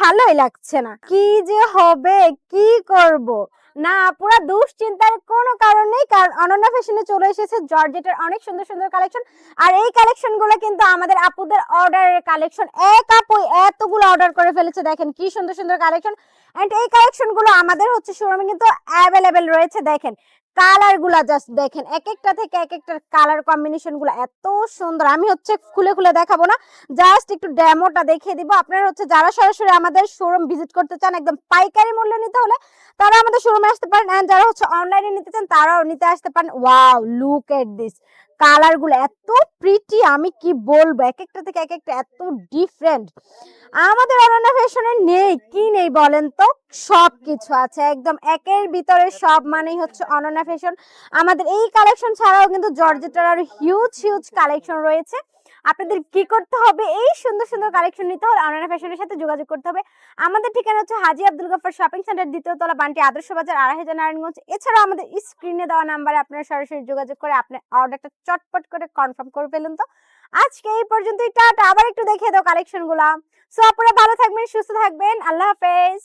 ভালোই লাগছে না। কি যে হবে? কি করব? না, পুরো দুশ্চিন্তার কোনো কারণ নেই, কারণ অনন্যা ফ্যাশনে চলে এসেছে, জর্জেটের অনেক সুন্দর সুন্দর কালেকশন আর এই কালেকশনগুলো কিন্তু আমাদের আপুদের অর্ডারের কালেকশন এক আপু এতগুলো অর্ডার করে ফেলেছে, দেখেন কি সুন্দর সুন্দর কালেকশন এন্ড এই কালেকশনগুলো আমাদের হচ্ছে শোরুমে কিন্তু অ্যাভেলেবেল রয়েছে, দেখেন। কালারগুলা জাস্ট দেখেন এক একটা থেকে এক একটার কালার কম্বিনেশনগুলা এত সুন্দর। আমি হচ্ছে খুলে খুলে দেখাবো না জাস্ট একটু ডেমোটা দেখিয়ে দিব। আপনারা হচ্ছে যারা সরাসরি আমাদের শোরুম ভিজিট করতে চান, একদম পাইকারি মূল্যে নিতে হলে তারা আমাদের শোরুমে আসতে পারেন। অ্যান্ড যারা হচ্ছে অনলাইনে নিতে চান, তারাও নিতে আসতে পারেন। ওয়াও লুক এট দিস কালারগুলো এত প্রিটি আমি কি বলব? এক একটা থেকে এক একটা এত ডিফারেন্ট আমাদের অনন্যা ফ্যাশনে নেই, কি নেই বলেন তো? সব কিছু আছে, একদম একের ভিতরে সব মানেই হচ্ছে অনন্যা ফ্যাশন আমাদের এই কালেকশন ছাড়াও কিন্তু জর্জেটার আরও হিউজ হিউজ কালেকশন রয়েছে। আপনাদের কি করতে হবে? এই সুন্দর সুন্দর কালেকশন নিতে হলে অনলাইন ফ্যাশনের সাথে যোগাযোগ করতে হবে। আমাদের ঠিকানা হচ্ছে হাজি আব্দুল গফর শপিং সেন্টার দ্বিতীয় তলা বান্টি আদর্শ বাজার, আড়াই হাজার নারায়ণগঞ্জ। এছাড়াও আমাদের স্ক্রিনে দেওয়া নাম্বারে আপনারা সরাসরি যোগাযোগ করে আপনার অর্ডারটা চটপট করে কনফার্ম করে ফেলুন তো। আজকে এই পর্যন্তই, টাটা। আবার একটু দেখিয়ে দাও কালেকশনগুলা। সো আপনারা ভালো থাকবেন, সুস্থ থাকবেন। আল্লাহ হাফেজ।